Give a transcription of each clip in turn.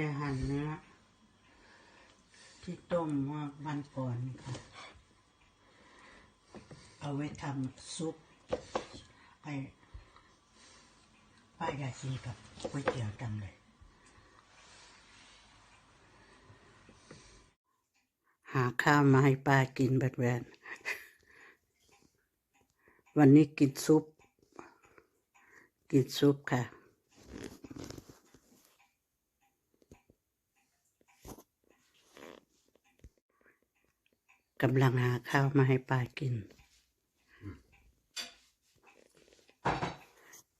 จะหั่นเนื้อที่ต้มเมื่อวันก่อนค่ะ เอาไว้ทำซุปให้ป้ายาชีกับก๋วยเตี๋ยวจำเลย หาข้าวมาให้ป้ากินแบบแวนวันนี้กินซุป กินซุปค่ะ กำลังหาข้าวมาให้ป้ากิน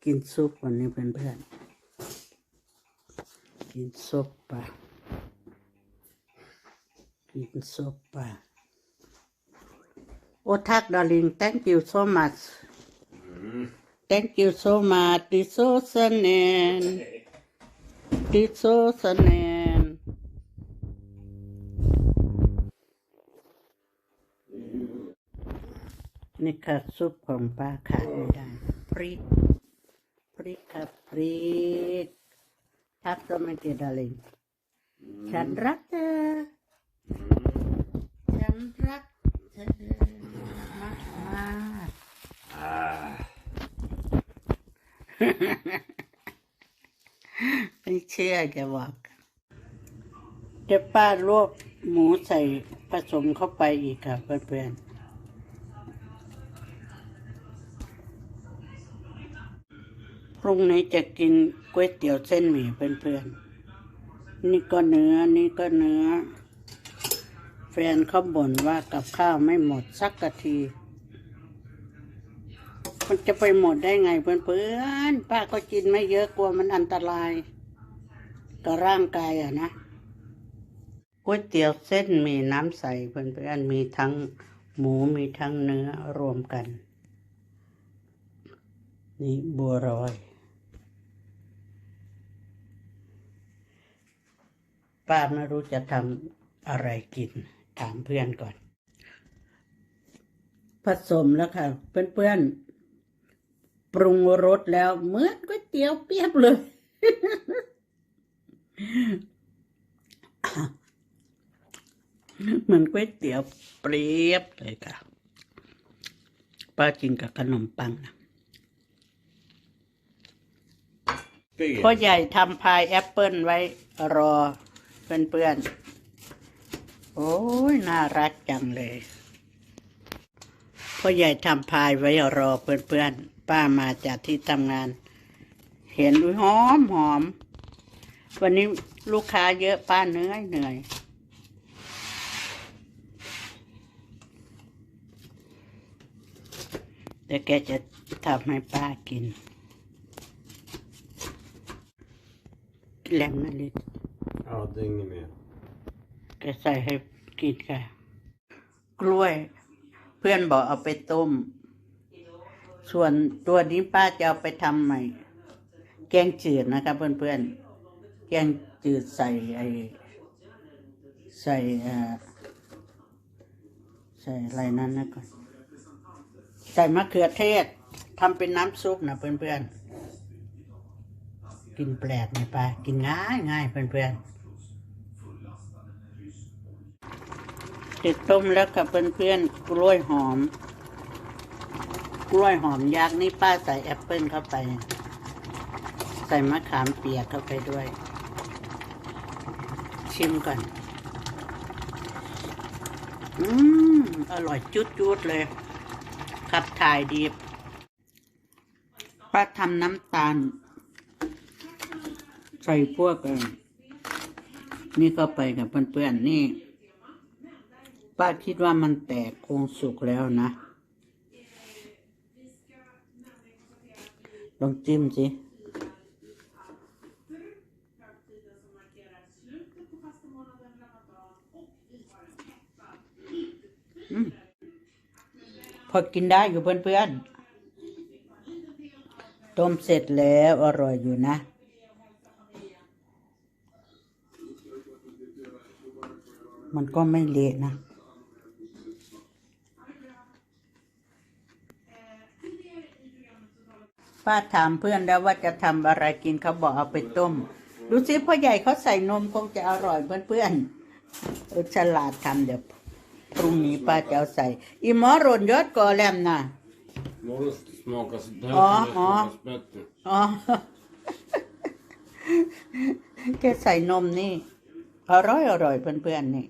กินซุปวันนี้เพื่อนๆกินซุปป่ะกินซุปป่ะโอทัก darling thank you so much thank you so much this so sanen this so serene ค่ะซุปของป้าขาดไม่ได้ พริก พริกครับพริกทักก็ไม่เกดาลิงฉันรักเธอ ฉันรักเธอมากมากไม่เชื่อแกบอกเดี๋ยวป้าลวกหมูใส่ผสมเข้าไปอีกค่ะเพื่อนๆ รุ่งนี้จะกินก๋วยเตี๋ยวเส้นหมี่เพื่อนๆ นี่ก็เนื้อ นี่ก็เนื้อ แฟนเขาบ่นว่ากับข้าวไม่หมดสักกะที มันจะไปหมดได้ไงเพื่อนๆ ป้าก็กินไม่เยอะกลัวมันอันตราย กับร่างกายอะนะก๋วยเตี๋ยวเส้นมีน้ำใสเพื่อนๆ มีทั้งหมูมีทั้งเนื้อรวมกัน นี่บัวรอย ป้าไม่รู้จะทำอะไรกิน ถามเพื่อนก่อน ผสมแล้วค่ะ เพื่อนๆ ปรุงรสแล้วเหมือนก๋วยเตี๋ยวเปียบเลย เหมือนก๋วยเตี๋ยวเปรียบเลยค่ะ ป้ากินกับขนมปังนะ Big. พ่อใหญ่ทำพายแอปเปิลไว้รอ เพื่อนๆ โอ้ยน่ารักจังเลยพ่อใหญ่ทำพายไว้รอเพื่อนๆ ป้ามาจากที่ทำงาน เห็นหอมหอม วันนี้ลูกค้าเยอะป้าเหนื่อยเหนื่อยเดี๋ยวแกจะทำให้ป้ากินแหลมนา ลิต Ja, det är inget mer. แกใส่ให้กินค่ะ กล้วย เพื่อนบอกเอาไปต้ม ส่วนตัวนี้ป้าจะเอาไปทำใหม่ แกงจืดนะครับเพื่อนๆ แกงจืดใส่ไอใส่เอ่อใส่อะไรนั้นนะก่อนใส่มะเขือเทศทำเป็นน้ำซุปนะเพื่อนๆ กินแปลกไหมป้ากินง่ายง่ายเพื่อนๆ เด็ดต้มแล้วกับเพื่อนๆกล้วยหอม กล้วยหอมยักษ์นี่ป้าใส่แอปเปิลเข้าไป ใส่มะขามเปียกเข้าไปด้วย ชิมก่อน อืม อร่อยจุดๆเลยขับถ่ายดีป้าทำน้ำตาล ใส่พวกนี่เข้าไปกับเพื่อนๆนี่ ป้าคิดว่ามันแตกคงสุกแล้วนะ ลองจิ้มสิอพอกินได้อยู่เพื่อนๆ ต้มเสร็จแล้วอร่อยอยู่นะมันก็ไม่เละนะ ป้าถามเพื่อนแล้วว่าจะทำอะไรกินเขาบอกเอาไปต้ม ดูสิพ่อใหญ่เขาใส่นมคงจะอร่อยเพื่อนๆเออฉลาดทำเดี๋ยวพรุ่งนี้ป้าจะเอาใส่ อีหมอรนยอดกอแลมนะ Morgon smakar så det Ja, här ja. smakar bättre. อ๋อ แกใส่นมนี่ อร่อยอร่อยเพื่อนๆนี่